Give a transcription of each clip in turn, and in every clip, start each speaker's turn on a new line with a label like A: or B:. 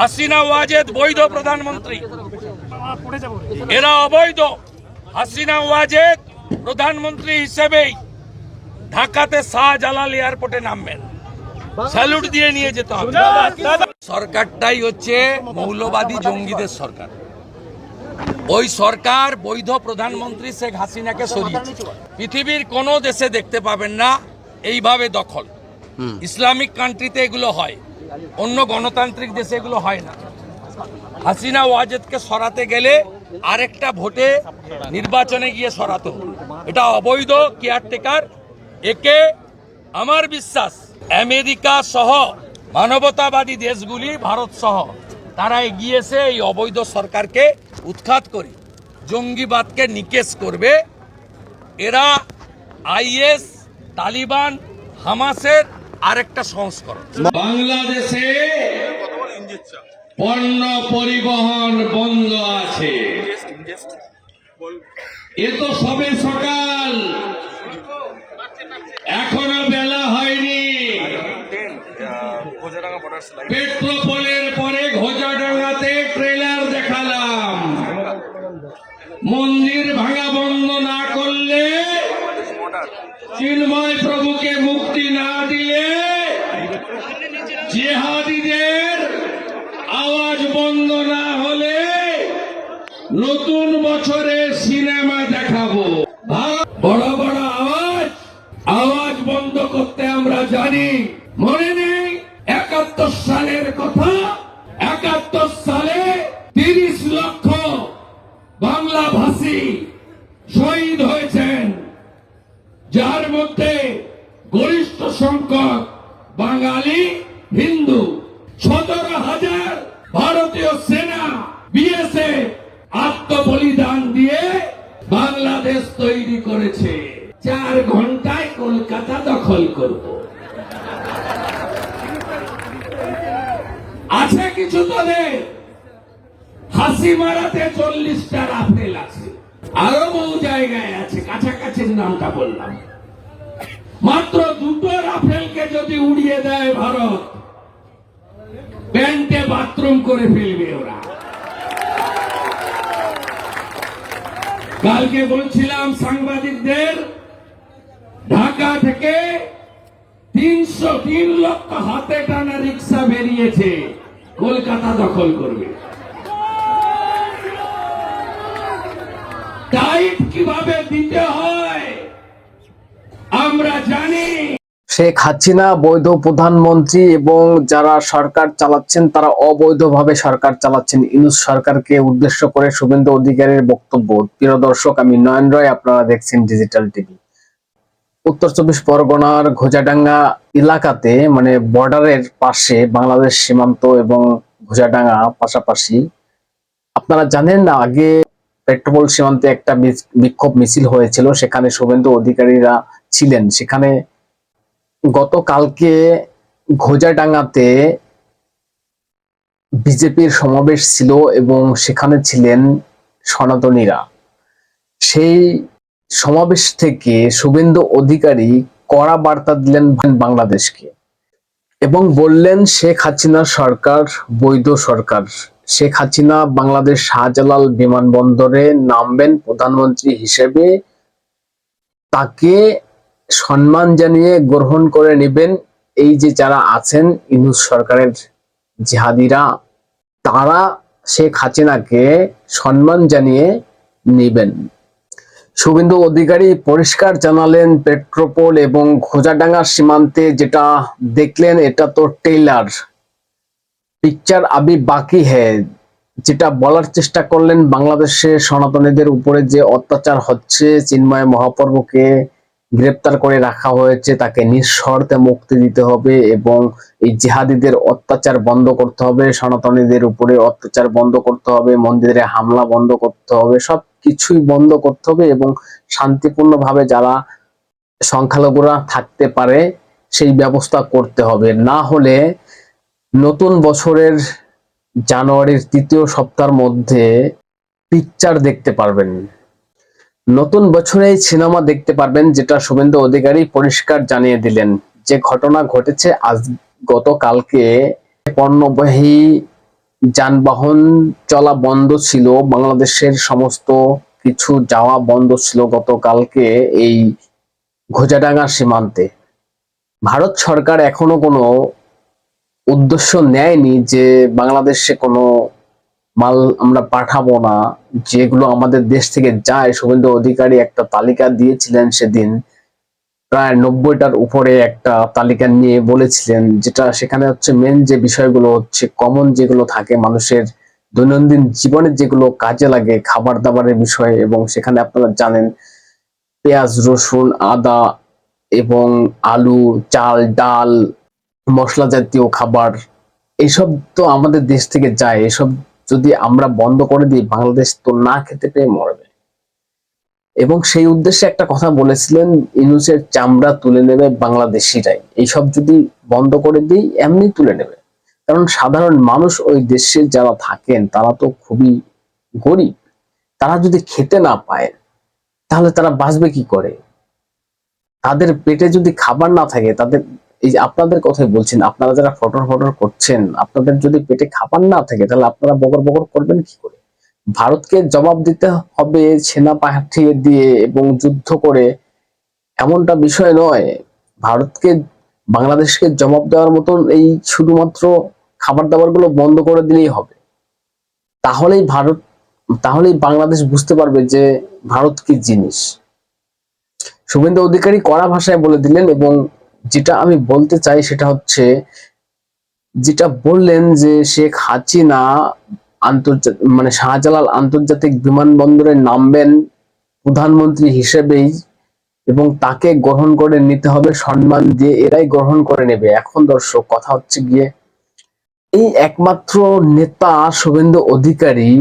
A: হাসিনা ওয়াজেদ বৈধ প্রধানমন্ত্রী। এরা অবৈধ। হাসিনা ওয়াজেদ প্রধানমন্ত্রী হিসেবেই ঢাকাতে শাহজালাল এয়ারপোর্টে নামবেন। স্যালুট দিয়ে নিয়ে যেতে হবে। সরকারটাই হচ্ছে মৌলবাদী জঙ্গিদের সরকার। ওই সরকার বৈধ প্রধানমন্ত্রী শেখ হাসিনাকে সরিয়েছে। পৃথিবীর কোনো দেশে দেখতে পাবেন না এইভাবে দখল। ইসলামিক কান্ট্রিতে এগুলো হয়। অন্য গণতান্ত্রিক দেশে এগুলো হয় না। হাসিনা ওয়াজেদকে সরাতে গেলে আরেকটা ভোটে নির্বাচনে গিয়ে সরাতে। এটা অবৈধ কেয়ারটেকার একে আমার বিশ্বাস, আমেরিকা সহ মানবতাবাদী দেশগুলি, ভারত সহ, তারা এগিয়েছে এই অবৈধ সরকারকে উৎখাত করে। জঙ্গিবাদকে নিকেশ করবে। এরা আইএস, তালিবান, হামাসের আরেকটা সংস্করণ। বাংলাদেশে পণ্য পরিবহন বন্ধ আছে। এ তো সবে সকাল। এখনও বেলা হয়নি। পেট্রোপোলের পরে ঘোজাডাঙ্গাতে ট্রেলার দেখালাম। মন্দির ভাঙা বন্ধ না করলে চিন্ময় প্রভুকে মুক্তি না দিলে জেহাদিদের আওয়াজ বন্ধ না হলে নতুন বছরে সিনেমা দেখাবো ভারত বড় বড় আওয়াজ আওয়াজ বন্ধ করতে মনে নেই একাত্তর সালের কথা? একাত্তর সালে তিরিশ লক্ষ বাংলা ভাষী শহীদ হয়েছেন। যার মধ্যে গরিষ্ঠ সংখ্যক বাঙালি, হিন্দু, সতেরো হাজার ভারতীয় সেনা বিএসএ আত্মবলিদান দিয়ে বাংলাদেশ তৈরি করেছে। চার ঘন্টায় কলকাতা দখল করব আছে কিছু তোদের হাসি মারাতে চল্লিশটা রাফেল আছে। আরও বহু জায়গায় আছে কাছাকাছির নামটা বললাম। মাত্র দুটো রাফেলকে যদি উড়িয়ে দেয় ভারত, প্যান্টে বাথরুম করে ফেলবে ওরা। কালকে বলছিলাম সাংবাদিকদের, ঢাকা থেকে তিনশো তিন লক্ষ হাতে টানা রিক্সা বেরিয়েছে। কলকাতা দখল করবে। কীভাবে দিতে হয়, আমরা জানি।
B: শেখ হাসিনা, বৈধ প্রধানমন্ত্রী এবং যারা সরকার চালাচ্ছেন, তারা অবৈধভাবে সরকার চালাচ্ছেন। ইউনুস সরকারকে উদ্দেশ্য করে শুভেন্দু অধিকারীর বক্তব্য। প্রিয় দর্শক, আমি নয়ন রয়, আপনারা দেখছেন ডিজিটাল টিভি উত্তর চব্বিশ পরগনার ঘোজাডাঙ্গা এলাকাতে মানে বর্ডারের পাশে বাংলাদেশ সীমান্ত এবং ঘোজাডাঙ্গা পাশাপাশি, আপনারা জানেন না, আগে পেট্রোপোল সীমান্তে একটা বিক্ষোভ মিছিল হয়েছিল, সেখানে শুভেন্দু অধিকারীরা ছিলেন। সেখানে গতকালকে ঘোজাডাঙ্গাতে বিজেপির সমাবেশ ছিল এবং সেখানে ছিলেন সনাতনীরা। সেই সমাবেশ থেকে শুভেন্দু অধিকারী কড়া বার্তা দিলেন বাংলাদেশকে এবং বললেন, শেখ হাসিনা সরকার, বৈধ সরকার। শেখ হাসিনা বাংলাদেশ শাহজালাল বিমানবন্দরে নামবেন প্রধানমন্ত্রী হিসেবে। তাকে সম্মান জানিয়ে গ্রহণ করে নেবেন এই যে যারা আছেন ইনুস সরকারের জিহাদিরা, তারা শেখ হাসিনাকে সম্মান জানিয়ে নেবেন। শুভেন্দু অধিকারী পরিষ্কার জানালেন পেট্রোপোল এবং খোজাডাঙ্গার সীমান্তে যেটা দেখলেন, এটা তো টেইলার। পিকচার আবি বাকি হ্যায়। যেটা বলার চেষ্টা করলেন বাংলাদেশে সনাতনীদের উপরে যে অত্যাচার হচ্ছে, চিন্ময় মহাপর্বকে গ্রেপ্তার করে রাখা হয়েছে, তাকে নিঃশর্তে মুক্তি দিতে হবে এবং এই জিহাদিদের অত্যাচার বন্ধ করতে হবে, সনাতনীদের উপরে অত্যাচার বন্ধ করতে হবে, মন্দিরে হামলা বন্ধ করতে হবে সব কিছুই বন্ধ করতে হবে এবং শান্তিপূর্ণভাবে যারা সংখ্যালঘুরা থাকতে পারে সেই ব্যবস্থা করতে হবে। না হলে নতুন বছরের জানুয়ারির তৃতীয় সপ্তাহের মধ্যে পিকচার দেখতে পারবেন। নতুন বছরে সিনেমা দেখতে পারবেন যেটা শুভেন্দু অধিকারী পরিষ্কার জানিয়ে দিলেন। যে ঘটনা ঘটেছে আজ গতকালকে, পণ্যবাহী যানবাহন চলা বন্ধ ছিল, বাংলাদেশের সমস্ত কিছু যাওয়া বন্ধ ছিল গতকালকে এই ঘোজাডাঙ্গা সীমান্তে। ভারত সরকার এখনও কোনো উদ্দেশ্য নেয়নি যে বাংলাদেশে কোনো মাল আমরা পাঠাবো না, যেগুলো আমাদের দেশ থেকে যায়। শুভেন্দু অধিকারী একটা তালিকা দিয়েছিলেন সেদিন। প্রায় নব্বইটার উপরে একটা তালিকা নিয়ে বলেছিলেন, যেটা সেখানে হচ্ছে মেন যে বিষয়গুলো হচ্ছে কমন যেগুলো থাকে মানুষের দৈনন্দিন জীবনে যেগুলো কাজে লাগে খাবার দাবারের বিষয়ে, এবং সেখানে আপনারা জানেন পেঁয়াজ, রসুন, আদা এবং আলু, চাল, ডাল, মশলা জাতীয় খাবার, এসব তো আমাদের দেশ থেকে যায়। এসব যদি আমরা বন্ধ করে দিই, বাংলাদেশ তো না খেতে পেয়ে মরবে। এবং সেই উদ্দেশ্যে একটা কথা বলেছিলেন ইনুসের চামড়া তুলে নেবে বাংলাদেশিরাই। এইসব যদি বন্ধ করে দিই, এমনি তুলে নেবে। কারণ সাধারণ মানুষ ওই দেশে যারা থাকেন, তারা তো খুবই গরিব। তারা যদি খেতে না পায়, তাহলে তারা বাঁচবে কি করে? তাদের পেটে যদি খাবার না থাকে, তাদের এই যে আপনাদের কথাই বলছেন, আপনারা যারা ফটর ফটর করছেন, আপনাদের যদি পেটে খাবার না থাকে, তাহলে আপনারা বগর বগর করবেন কি করে? ভারতকে জবাব দিতে হবে সেনা পাঠিয়ে দিয়ে এবং যুদ্ধ করে। এমনটা বিষয় নয়। ভারতকে, বাংলাদেশকে জবাব দেওয়ার মতন এই শুধুমাত্র খাবার দাবারগুলো বন্ধ করে দিলেই হবে। তাহলেই ভারত, তাহলেই বাংলাদেশ বুঝতে পারবে যে ভারত কি জিনিস। শুভেন্দু অধিকারী কড়া ভাষায় বলে দিলেন এবং যেটা আমি বলতে চাই সেটা হচ্ছে, যেটা বললেন যে শেখ হাসিনা আন্তর্জাতিক মানে শাহজালাল আন্তর্জাতিক বিমানবন্দরে নামবেন প্রধানমন্ত্রী হিসেবেই এবং তাকে গ্রহণ করে নিতে হবে সম্মান দিয়ে এরাই গ্রহণ করে নেবে। এখন দর্শক, কথা হচ্ছে গিয়ে, এই একমাত্র নেতা শুভেন্দু অধিকারী,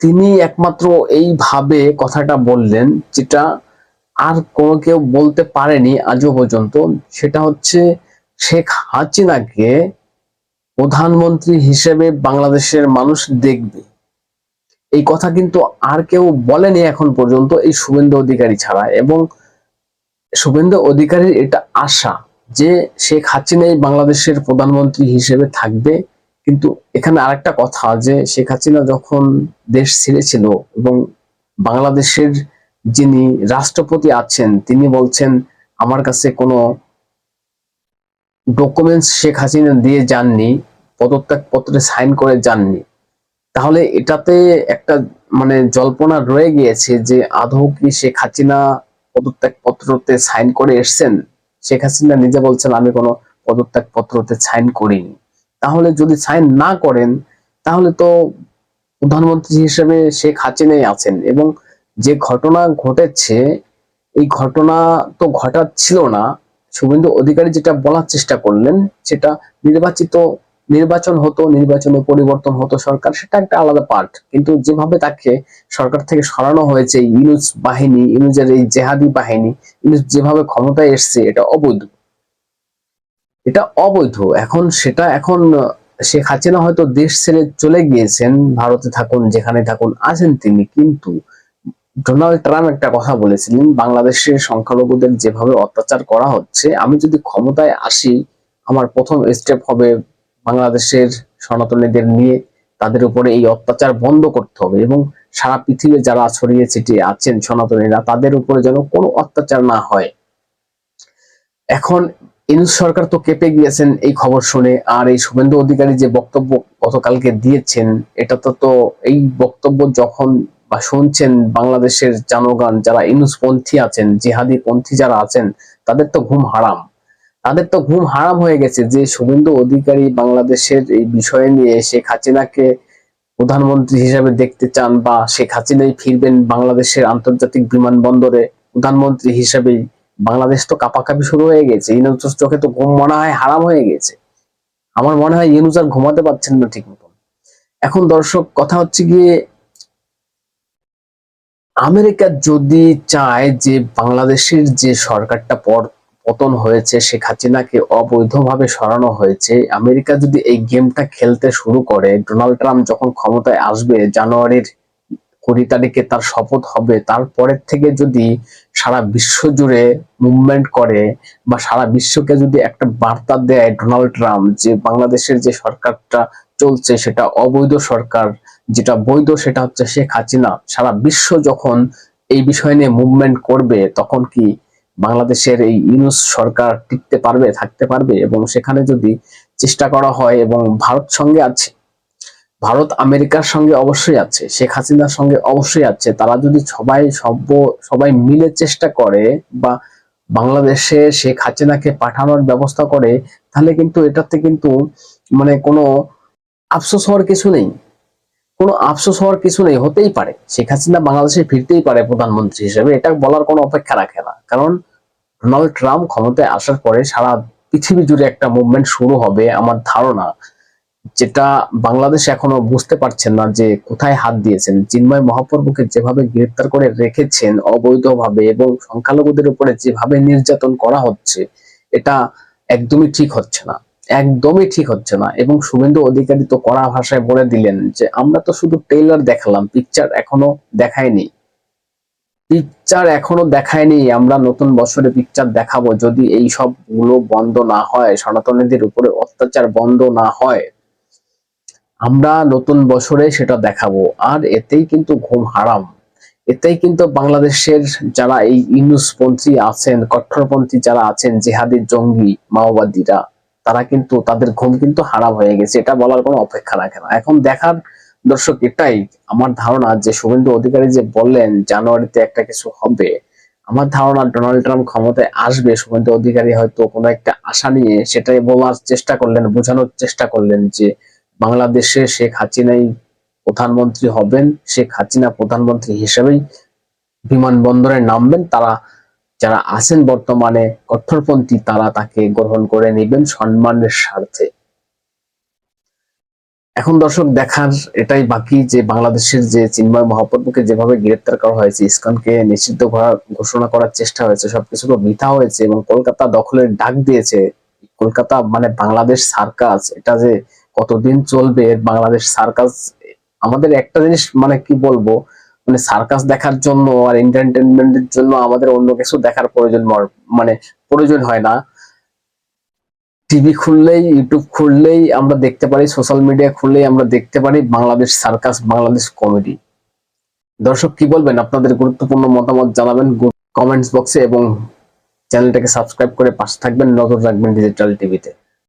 B: তিনি একমাত্র এইভাবে কথাটা বললেন, যেটা আর কোনো কেউ বলতে পারেনি আজও পর্যন্ত, সেটা হচ্ছে শেখ হাসিনাকে প্রধানমন্ত্রী হিসেবে বাংলাদেশের মানুষ দেখবে। এই কথা কিন্তু আর কেউ বলেনি এখন পর্যন্ত এই শুভেন্দু অধিকারী ছাড়া এবং শুভেন্দু অধিকারীর এটা আশা যে শেখ হাসিনাই বাংলাদেশের প্রধানমন্ত্রী হিসেবে থাকবে। কিন্তু এখানে আরেকটা কথা যে শেখ হাসিনা যখন দেশ ছেড়েছিল এবং বাংলাদেশের যিনি রাষ্ট্রপতি আছেন, তিনি বলছেন, আমার কাছে কোনো ডকুমেন্টস শেখ হাসিনা দিয়ে যাননি পদত্যাগ পত্রে সাইন করে যাননি। তাহলে এটাতে একটা মানে জল্পনা রয়ে গিয়েছে যে আদৌ কি শেখ হাসিনা পদত্যাগ পত্রতে সাইন করে এসছেন? শেখ হাসিনা নিজে বলছেন, আমি কোনো পদত্যাগ পত্রতে সাইন করিনি। তাহলে যদি সাইন না করেন, তাহলে তো প্রধানমন্ত্রী হিসেবে শেখ হাসিনাই আছেন এবং যে ঘটনা ঘটেছে, এই ঘটনা তো ঘটাচ্ছিল না। শুভেন্দু অধিকারী যেটা বলার চেষ্টা করলেন, সেটা নির্বাচিত, নির্বাচন হতো নির্বাচনে পরিবর্তন হতো সরকার, সেটা একটা আলাদা পার্ট কিন্তু যেভাবে তাকে সরকার থেকে সরানো হয়েছে, ইউনুস বাহিনী, ইউনুসের এই জেহাদি বাহিনী, ইউনুস যেভাবে ক্ষমতায় এসছে, এটা অবৈধ। এটা অবৈধ। এখন সেটা এখন, শেখ হাসিনা হয়তো দেশ ছেড়ে চলে গিয়েছেন, ভারতে থাকুন, যেখানে থাকুন, আছেন তিনি, কিন্তু ডোনাল্ড ট্রাম্প একটা কথা বলেছিলেন বাংলাদেশের সংখ্যালঘুদের যেভাবে অত্যাচার করা হচ্ছে, আমি যদি ক্ষমতায় আসি, আমার প্রথম স্টেপ হবে বাংলাদেশের সনাতনীদের নিয়ে তাদের উপরে এই অত্যাচার বন্ধ করতে হবে এবং সারা পৃথিবী যারা ছড়িয়ে ছিটিয়ে আছেন সনাতনীরা, তাদের উপরে যেন কোনো অত্যাচার না হয়। এখন ইনুস সরকার তো কেঁপে গিয়েছেন এই খবর শুনে, আর এই শুভেন্দু অধিকারী যে বক্তব্য গতকালকে দিয়েছেন, এটা তো তো এই বক্তব্য যখন বা শুনছেন বাংলাদেশের জনগণ যারা ইনুস পন্থী আছেন, জিহাদি পন্থী যারা আছেন, তাদের তো ঘুম হারাম। তাদের তো ঘুম হারাম হয়ে গেছে যে শুভেন্দু অধিকারী বাংলাদেশের এই বিষয়ে নিয়ে শেখ হাসিনাকে প্রধানমন্ত্রী হিসেবে দেখতে চান বা শেখ হাসিনাই ফিরবেন বাংলাদেশের আন্তর্জাতিক বিমানবন্দরে, প্রধানমন্ত্রী হিসেবেই বাংলাদেশ তো কাপাকাপি শুরু হয়ে গেছে। ইনুজের চোখে তো ঘুম মনে হয় হারাম হয়ে গেছে। আমার মনে হয় ইনুজ আর ঘুমাতে পারছেন না ঠিক মতন এখন দর্শক, কথা হচ্ছে গিয়ে আমেরিকা যদি চায় যে বাংলাদেশের যে সরকারটা পতন হয়েছে, শেখ হাসিনাকে অবৈধভাবে সরানো হয়েছে, আমেরিকা যদি এই গেমটা খেলতে শুরু করে, ডোনাল্ড ট্রাম্প যখন ক্ষমতায় আসবে জানুয়ারির কুড়ি তারিখে তার শপথ হবে তারপরের থেকে যদি সারা বিশ্ব জুড়ে মুভমেন্ট করে বা সারা বিশ্বকে যদি একটা বার্তা দেয় ডোনাল্ড ট্রাম্প যে বাংলাদেশের যে সরকারটা চলছে সেটা অবৈধ সরকার যেটা বৈধ সেটা হচ্ছে শেখ হাসিনা। সারা বিশ্ব যখন এই বিষয় নিয়ে মুভমেন্ট করবে, তখন কি বাংলাদেশের এই ইউনুস সরকার টিকতে পারবে, থাকতে পারবে? এবং সেখানে যদি চেষ্টা করা হয় এবং ভারত সঙ্গে আছে, ভারত আমেরিকার সঙ্গে অবশ্যই আছে, শেখ হাসিনার সঙ্গে অবশ্যই আছে, তারা যদি সবাই সভ্য সবাই মিলে চেষ্টা করে বা বাংলাদেশে শেখ হাসিনাকে পাঠানোর ব্যবস্থা করে, তাহলে কিন্তু এটাতে কিন্তু মানে কোনো আফসোস হওয়ার কিছু নেই। কোনো আফসোস হওয়ার কিছু নেই, হতেই পারে। শেখ হাসিনা বাংলাদেশে ফিরতেই পারে প্রধানমন্ত্রী হিসেবে, এটা বলার কোনো অপেক্ষা রাখে না। কারণ ডোনাল্ড ট্রাম্প ক্ষমতায় আসার পরে সারা পৃথিবী জুড়ে একটা মুভমেন্ট শুরু হবে আমার ধারণা, যেটা বাংলাদেশ এখনও বুঝতে পারছেন না যে কোথায় হাত দিয়েছেন। চিন্ময় মহাপ্রভুকে যেভাবে গ্রেপ্তার করে রেখেছেন অবৈধভাবে এবং সংখ্যালঘুদের উপরে যেভাবে নির্যাতন করা হচ্ছে, এটা একদমই ঠিক হচ্ছে না। একদমই ঠিক হচ্ছে না। এবং শুভেন্দু অধিকারী তো কড়া ভাষায় বলে দিলেন যে, আমরা তো শুধু ট্রেলার দেখালাম পিকচার এখনও দেখায়নি। পিকচার এখনও দেখায়নি, আমরা নতুন বছরে পিকচার দেখাবো। যদি এই সবগুলো বন্ধ না হয়, সনাতনীদের উপরে অত্যাচার বন্ধ না হয়, আমরা নতুন বছরে সেটা দেখাবো। আর এতেই কিন্তু ঘুম হারাম। এতেই কিন্তু বাংলাদেশের যারা এই ইউনুসপন্থী আছেন, কট্টরপন্থী যারা আছেন, জেহাদি জঙ্গি, মাওবাদীরা তারা কিন্তু, তাদের ঘুম কিন্তু হারাম হয়ে গেছে। এটা বলার কোনো অপেক্ষা রাখে না। এখন দেখার দর্শক এটাই, আমার ধারণা যে শুভেন্দু অধিকারী যে বললেন, জানুয়ারিতে একটা কিছু হবে, আমার ধারণা ডোনাল্ড ট্রাম্প ক্ষমতায় আসবে, শুভেন্দু অধিকারী হয়তো কোনো একটা আশা নিয়ে সেটাই বলার চেষ্টা করলেন, বোঝানোর চেষ্টা করলেন যে বাংলাদেশে শেখ হাসিনাই প্রধানমন্ত্রী হবেন, শেখ হাসিনা প্রধানমন্ত্রী হিসেবেই বিমানবন্দরে নামবেন, তারা যারা আছেন বর্তমানে কঠোরপন্থী তারা তাকে গ্রহণ করে নেবেন সম্মানের স্বার্থে। এখন দর্শক, দেখার এটাই বাকি যে বাংলাদেশের যে চিন্ময় মহাপ্রভুকে যেভাবে গ্রেপ্তার করা হয়েছে, ইসকনকে নিষিদ্ধ ঘোষণা করার চেষ্টা হয়েছে সবকিছু মিথা হয়েছে এবং কলকাতা দখলের ডাক দিয়েছে। কলকাতা মানে বাংলাদেশ সার্কাস, এটা যে কতদিন চলবে বাংলাদেশ সার্কাস, আমাদের একটা জিনিস মানে কি বলব মানে সার্কাস দেখার জন্য আর এন্টারটেনমেন্টের জন্য আমাদের অন্য কিছু দেখার প্রয়োজন মানে প্রয়োজন হয় না। টিভি খুললেই ইউটিউব খুললেই আমরা দেখতে পারি সোশ্যাল মিডিয়া খুললেই আমরা দেখতে পারি বাংলাদেশ সার্কাস বাংলাদেশ কমেডি দর্শক কি বলবেন? আপনাদের গুরুত্বপূর্ণ মতামত জানাবেন কমেন্টস বক্সে এবং চ্যানেলটাকে সাবস্ক্রাইব করে পাশে থাকবেন। নজর রাখবেন ডিজিটাল টিভিতে